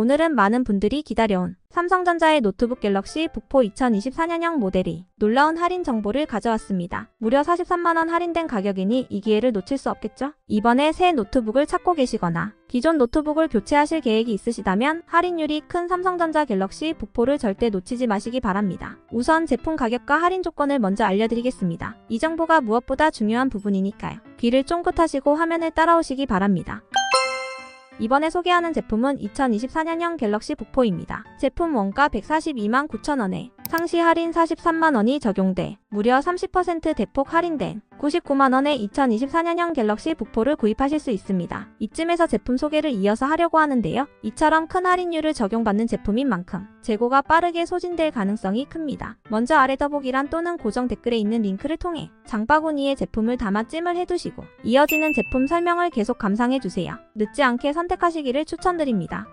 오늘은 많은 분들이 기다려온 삼성전자의 노트북 갤럭시 북포 2024년형 모델이 놀라운 할인 정보를 가져왔습니다. 무려 43만원 할인된 가격이니 이 기회를 놓칠 수 없겠죠? 이번에 새 노트북을 찾고 계시거나 기존 노트북을 교체하실 계획이 있으시다면 할인율이 큰 삼성전자 갤럭시 북포를 절대 놓치지 마시기 바랍니다. 우선 제품 가격과 할인 조건을 먼저 알려드리겠습니다. 이 정보가 무엇보다 중요한 부분이니까요. 귀를 쫑긋하시고 화면을 따라오시기 바랍니다. 이번에 소개하는 제품은 2024년형 갤럭시 북포입니다. 제품 원가 142만 9천원에 상시 할인 43만원이 적용돼 무려 30% 대폭 할인된 99만원에 2024년형 갤럭시 북포를 구입하실 수 있습니다. 이쯤에서 제품 소개를 이어서 하려고 하는데요. 이처럼 큰 할인율을 적용받는 제품인 만큼 재고가 빠르게 소진될 가능성이 큽니다. 먼저 아래 더보기란 또는 고정 댓글에 있는 링크를 통해 장바구니에 제품을 담아 찜을 해두시고 이어지는 제품 설명을 계속 감상해주세요. 늦지 않게 선택하시기를 추천드립니다.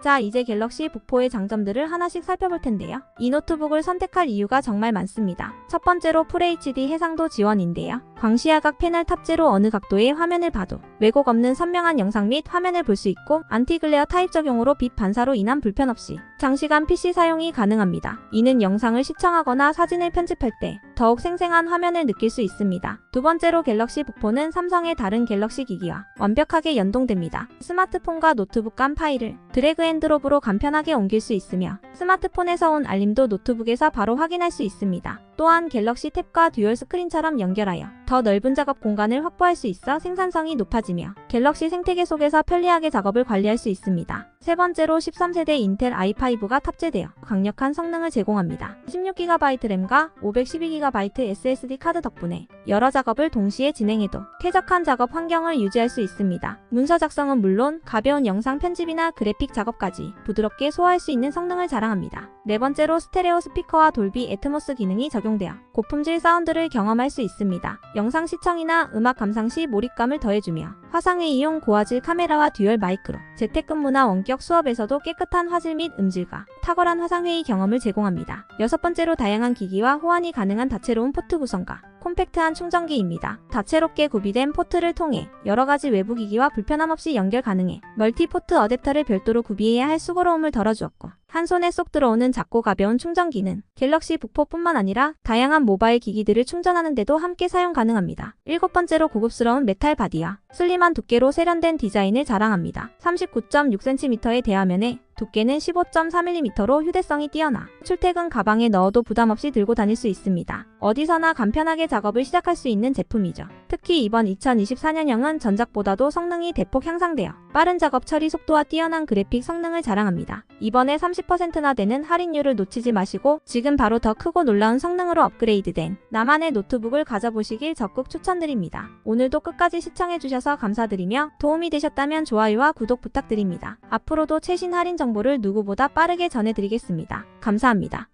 자, 이제 갤럭시 북포의 장점들을 하나씩 살펴볼 텐데요. 이 노트북을 선택할 이유가 정말 많습니다. 첫 번째로 FHD 해상도 지원인데요. 광시야각 패널 탑재로 어느 각도의 화면을 봐도 왜곡 없는 선명한 영상 및 화면을 볼 수 있고 안티글레어 타입 적용으로 빛 반사로 인한 불편 없이 장시간 PC 사용이 가능합니다. 이는 영상을 시청하거나 사진을 편집할 때 더욱 생생한 화면을 느낄 수 있습니다. 두 번째로 갤럭시 북포는 삼성의 다른 갤럭시 기기와 완벽하게 연동됩니다. 스마트폰과 노트북 간 파일을 드래그 앤 드롭으로 간편하게 옮길 수 있으며 스마트폰에서 온 알림도 노트북에서 바로 확인할 수 있습니다. 또한 갤럭시 탭과 듀얼 스크린처럼 연결하여 더 넓은 작업 공간을 확보할 수 있어 생산성이 높아 지며 갤럭시 생태계 속에서 편리하게 작업을 관리할 수 있습니다. 세 번째로 13세대 인텔 i5가 탑재되어 강력한 성능을 제공합니다. 16GB 램과 512GB SSD 카드 덕분에 여러 작업을 동시에 진행해도 쾌적한 작업 환경을 유지할 수 있습니다. 문서 작성은 물론 가벼운 영상 편집이나 그래픽 작업까지 부드럽게 소화할 수 있는 성능을 자랑합니다. 네 번째로 스테레오 스피커와 돌비 애트모스 기능이 적용되어 고품질 사운드를 경험할 수 있습니다. 영상 시청이나 음악 감상 시 몰입감을 더해주며 화상회 이용 고화질 카메라와 듀얼 마이크로 재택근무나 원격 수업에서도 깨끗한 화질 및 음질과 탁월한 화상회의 경험을 제공합니다. 여섯 번째로 다양한 기기와 호환이 가능한 다채로운 포트 구성과 콤팩트한 충전기입니다. 다채롭게 구비된 포트를 통해 여러 가지 외부 기기와 불편함 없이 연결 가능해 멀티포트 어댑터를 별도로 구비해야 할 수고로움을 덜어주었고 한 손에 쏙 들어오는 작고 가벼운 충전기는 갤럭시 북포뿐만 아니라 다양한 모바일 기기들을 충전하는 데도 함께 사용 가능합니다. 일곱 번째로 고급스러운 메탈 바디와 슬림한 두께로 세련된 디자인을 자랑합니다. 39.6cm의 대화면에 두께는 15.3mm로 휴대성이 뛰어나 출퇴근 가방에 넣어도 부담 없이 들고 다닐 수 있습니다. 어디서나 간편하게 작업을 시작할 수 있는 제품이죠. 특히 이번 2024년형은 전작보다도 성능이 대폭 향상되어 빠른 작업 처리 속도와 뛰어난 그래픽 성능을 자랑합니다. 이번에 30%나 되는 할인율을 놓치지 마시고 지금 바로 더 크고 놀라운 성능으로 업그레이드된 나만의 노트북을 가져보시길 적극 추천드립니다. 오늘도 끝까지 시청해주셔서 감사드리며 도움이 되셨다면 좋아요와 구독 부탁드립니다. 앞으로도 최신 할인 정보를 누구보다 빠르게 전해드리겠습니다. 감사합니다.